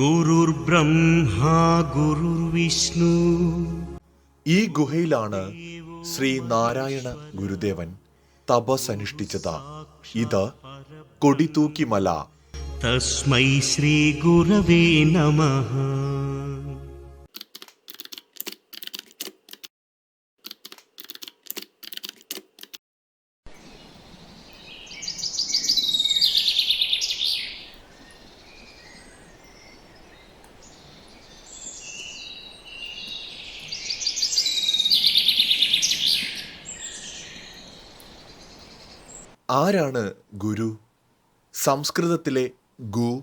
ഗുരുർബ്രഹ്മാ ഗുരുവിഷ്ണു ഈ ഗുഹയിലാണ് ശ്രീ നാരായണ ഗുരുദേവൻ തപസനുഷ്ഠിച്ചത് ഇത് കൊടിതൂക്കിമല. തസ്മൈ ശ്രീ ഗുരവേ നമ. ആരാണ് ഗുരു? സംസ്കൃതത്തിലെ ഗു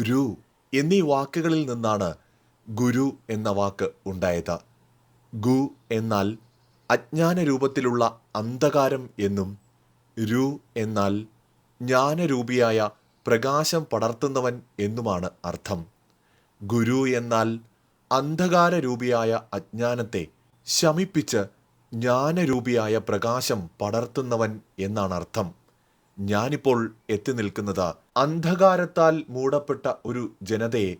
രു എന്നീ വാക്കുകളിൽ നിന്നാണ് ഗുരു എന്ന വാക്ക് ഉണ്ടായത്. ഗു എന്നാൽ അജ്ഞാന രൂപത്തിലുള്ള അന്ധകാരം എന്നും രു എന്നാൽ ജ്ഞാനരൂപിയായ പ്രകാശം പടർത്തുന്നവൻ എന്നുമാണ് അർത്ഥം. ഗുരു എന്നാൽ അന്ധകാര രൂപിയായ അജ്ഞാനത്തെ ശമിപ്പിച്ച് ജ്ഞാനരൂപിയായ പ്രകാശം പടർത്തുന്നവൻ എന്നാണ് അർത്ഥം ഞാനിപ്പോൾ എത്തി നിൽക്കുന്നത് അന്ധകാരത്താൽ മൂടപ്പെട്ട ഒരു ജനതയെ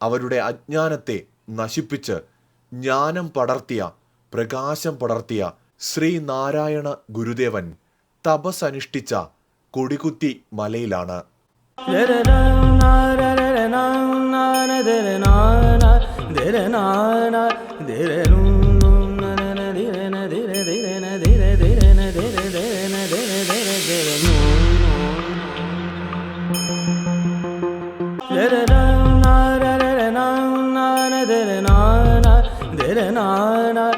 അവരുടെ അജ്ഞാനത്തെ നശിപ്പിച്ച് ജ്ഞാനം പടർത്തിയ പ്രകാശം പടർത്തിയ ശ്രീനാരായണ ഗുരുദേവൻ തപസ് അനുഷ്ഠിച്ച കൊടികുത്തി മലയിലാണ് na na na na na na na na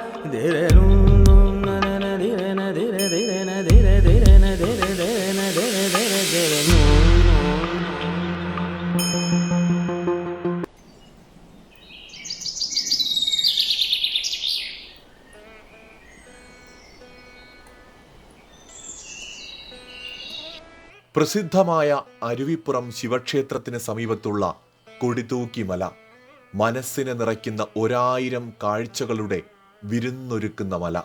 പ്രസിദ്ധമായ അരുവിപ്പുറം ശിവക്ഷേത്രത്തിന് സമീപത്തുള്ള കൊടിതൂക്കി മല മനസ്സിനെ നിറയ്ക്കുന്ന ഒരായിരം കാഴ്ചകളുടെ വിരുന്നൊരുക്കുന്ന മല.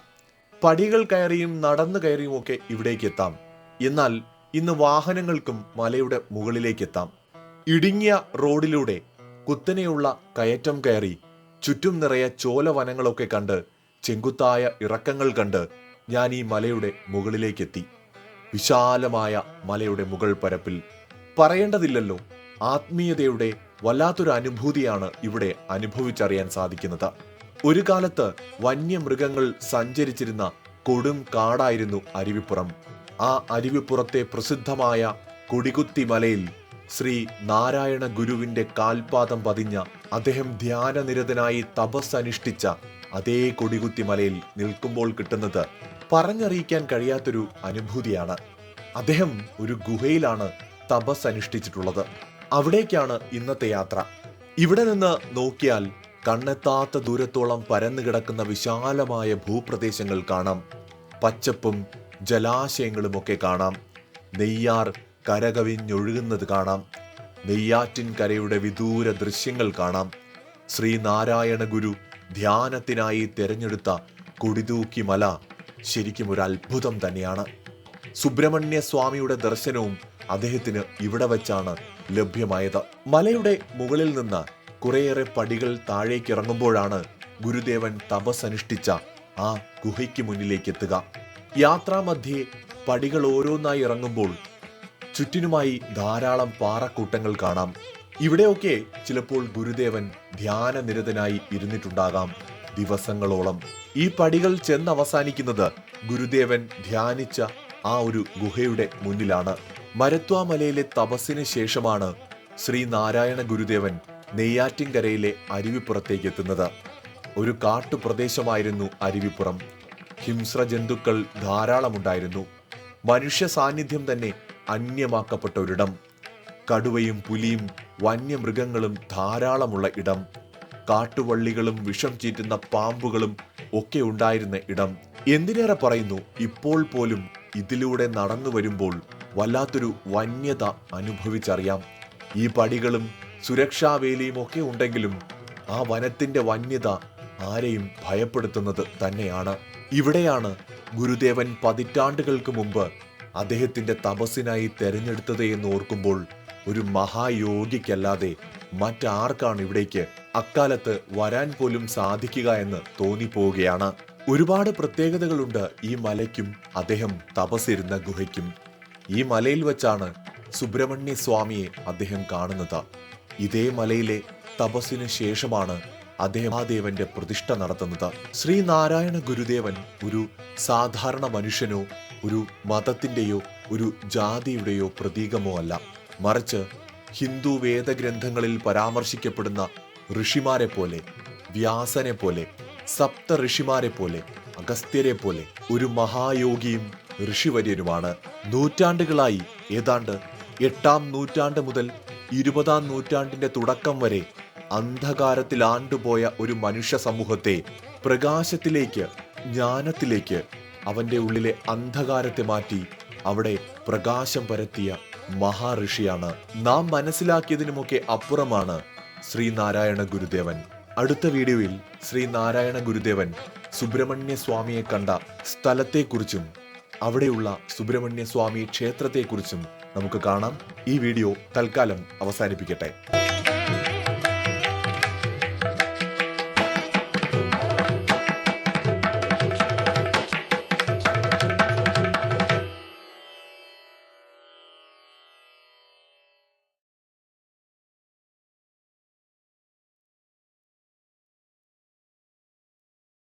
പടികൾ കയറിയും നടന്നു കയറിയും ഒക്കെ ഇവിടേക്ക് എത്താം. എന്നാൽ ഇന്ന് വാഹനങ്ങൾക്കും മലയുടെ മുകളിലേക്ക് എത്താം. ഇടുങ്ങിയ റോഡിലൂടെ കുത്തനെയുള്ള കയറ്റം കയറി ചുറ്റും നിറയെ ചോലവനങ്ങളൊക്കെ കണ്ട് ചെങ്കുത്തായ ഇറക്കങ്ങൾ കണ്ട് ഞാൻ ഈ മലയുടെ മുകളിലേക്കെത്തി. വിശാലമായ മലയുടെ മുകൾ പരപ്പിൽ പറയേണ്ടതില്ലല്ലോ. ആത്മീയതയുടെ വല്ലാത്തൊരു അനുഭൂതിയാണ് ഇവിടെ അനുഭവിച്ചറിയാൻ സാധിക്കുന്നത്. ഒരു കാലത്ത് വന്യമൃഗങ്ങൾ സഞ്ചരിച്ചിരുന്ന കൊടും കാടായിരുന്നു അരുവിപ്പുറം. ആ അരുവിപ്പുറത്തെ പ്രസിദ്ധമായ കൊടികുത്തി മലയിൽ ശ്രീ നാരായണ ഗുരുവിന്റെ കാൽപാദം പതിഞ്ഞ അദ്ദേഹം ധ്യാനനിരതനായി തപസ് അനുഷ്ഠിച്ച അതേ കൊടികുത്തി മലയിൽ നിൽക്കുമ്പോൾ കിട്ടുന്നത് പറഞ്ഞറിയിക്കാൻ കഴിയാത്തൊരു അനുഭൂതിയാണ്. അദ്ദേഹം ഒരു ഗുഹയിലാണ് തപസ് അനുഷ്ഠിച്ചിട്ടുള്ളത്. അവിടേക്കാണ് ഇന്നത്തെ യാത്ര. ഇവിടെ നിന്ന് നോക്കിയാൽ കണ്ണെത്താത്ത ദൂരത്തോളം പരന്നു കിടക്കുന്ന വിശാലമായ ഭൂപ്രദേശങ്ങൾ കാണാം. പച്ചപ്പും ജലാശയങ്ങളുമൊക്കെ കാണാം. നെയ്യാർ കരകവിഞ്ഞൊഴുകുന്നത് കാണാം. നെയ്യാറ്റിൻ കരയുടെ വിദൂര ദൃശ്യങ്ങൾ കാണാം. ശ്രീനാരായണ ഗുരു ധ്യാനത്തിനായി തിരഞ്ഞെടുത്ത കൊടിതൂക്കി മല ശരിക്കും ഒരു അത്ഭുതം തന്നെയാണ്. സുബ്രഹ്മണ്യ സ്വാമിയുടെ ദർശനവും അദ്ദേഹത്തിന് ഇവിടെ വച്ചാണ് ലഭ്യമായത്. മലയുടെ മുകളിൽ നിന്ന് കുറേയേറെ പടികൾ താഴേക്ക് ഇറങ്ങുമ്പോഴാണ് ഗുരുദേവൻ തപസ് അനുഷ്ഠിച്ച ആ ഗുഹയ്ക്ക് മുന്നിലേക്ക് എത്തുക. യാത്രാമധ്യേ പടികൾ ഓരോന്നായി ഇറങ്ങുമ്പോൾ ചുറ്റിനുമായി ധാരാളം പാറക്കൂട്ടങ്ങൾ കാണാം. ഇവിടെയൊക്കെ ചിലപ്പോൾ ഗുരുദേവൻ ധ്യാനനിരതനായി ഇരുന്നിട്ടുണ്ടാകാം ദിവസങ്ങളോളം. ഈ പടികൾ ചെന്നവസാനിക്കുന്നത് ഗുരുദേവൻ ധ്യാനിച്ച ആ ഒരു ഗുഹയുടെ മുന്നിലാണ്. മരത്വാമലയിലെ തപസ്സിന് ശേഷമാണ് ശ്രീ നാരായണ ഗുരുദേവൻ നെയ്യാറ്റിൻകരയിലെ അരുവിപ്പുറത്തേക്ക് എത്തുന്നത് ഒരു കാട്ടുപ്രദേശമായിരുന്നു അരുവിപ്പുറം. ഹിംസ്ര ജന്തുക്കൾ ധാരാളമുണ്ടായിരുന്നു. മനുഷ്യ സാന്നിധ്യം തന്നെ അന്യമാക്കപ്പെട്ട ഒരിടം കടുവയും പുലിയും വന്യമൃഗങ്ങളും ധാരാളമുള്ള ഇടം. കാട്ടുവള്ളികളും വിഷം ചീറ്റുന്ന പാമ്പുകളും ഒക്കെ ഉണ്ടായിരുന്ന ഇടം. എന്തിനേറെ പറയുന്നു? ഇപ്പോൾ പോലും ഇതിലൂടെ നടന്നു വരുമ്പോൾ വല്ലാത്തൊരു വന്യത അനുഭവിച്ചറിയാം. ഈ പടികളും സുരക്ഷാവേലിയും ഒക്കെ ഉണ്ടെങ്കിലും ആ വനത്തിന്റെ വന്യത ആരെയും ഭയപ്പെടുത്തുന്നത് തന്നെയാണ്. ഇവിടെയാണ് ഗുരുദേവൻ പതിറ്റാണ്ടുകൾക്ക് മുമ്പ് അദ്ദേഹത്തിന്റെ തപസ്സിനായി തെരഞ്ഞെടുത്തത് എന്ന് ഓർക്കുമ്പോൾ ഒരു മഹായോഗിക്കല്ലാതെ മറ്റാർക്കാണ് ഇവിടേക്ക് അക്കാലത്ത് വരാൻ പോലും സാധിക്കുക എന്ന് തോന്നിപ്പോവുകയാണ്. ഒരുപാട് പ്രത്യേകതകളുണ്ട് ഈ മലയ്ക്കും അദ്ദേഹം തപസിരുന്ന ഗുഹയ്ക്കും. ഈ മലയിൽ വെച്ചാണ് സുബ്രഹ്മണ്യ സ്വാമിയെ അദ്ദേഹം കാണുന്നത്. ഇതേ മലയിലെ തപസ്സിന് ശേഷമാണ് അദ്ദേഹം മഹാദേവന്റെ പ്രതിഷ്ഠ നടത്തുന്നത്. ശ്രീനാരായണ ഗുരുദേവൻ ഒരു സാധാരണ മനുഷ്യനോ ഒരു മതത്തിന്റെയോ ഒരു ജാതിയുടെയോ പ്രതീകമോ അല്ല. മറിച്ച് ഹിന്ദു വേദഗ്രന്ഥങ്ങളിൽ പരാമർശിക്കപ്പെടുന്ന ഋഷിമാരെ പോലെ വ്യാസനെ പോലെ സപ്ത ഋഷിമാരെ പോലെ അഗസ്ത്യരെ പോലെ ഒരു മഹായോഗിയും ഋഷിവര്യനുമാണ് നൂറ്റാണ്ടുകളായി ഏതാണ്ട് എട്ടാം നൂറ്റാണ്ട് മുതൽ ഇരുപതാം നൂറ്റാണ്ടിന്റെ തുടക്കം വരെ അന്ധകാരത്തിൽ ആണ്ടുപോയ ഒരു മനുഷ്യ സമൂഹത്തെ പ്രകാശത്തിലേക്ക് ജ്ഞാനത്തിലേക്ക് അവന്റെ ഉള്ളിലെ അന്ധകാരത്തെ മാറ്റി അവിടെ പ്രകാശം പരത്തിയ മഹാഋഷിയാണ്. നാം മനസ്സിലാക്കിയതിനുമൊക്കെ അപ്പുറമാണ് ശ്രീനാരായണ ഗുരുദേവൻ. അടുത്ത വീഡിയോയിൽ ശ്രീനാരായണ ഗുരുദേവൻ സുബ്രഹ്മണ്യ സ്വാമിയെ കണ്ട സ്ഥലത്തെക്കുറിച്ചും അവിടെയുള്ള സുബ്രഹ്മണ്യ സ്വാമി ക്ഷേത്രത്തെക്കുറിച്ചും നമുക്ക് കാണാം. ഈ വീഡിയോ തൽക്കാലം അവസാനിപ്പിക്കട്ടെ.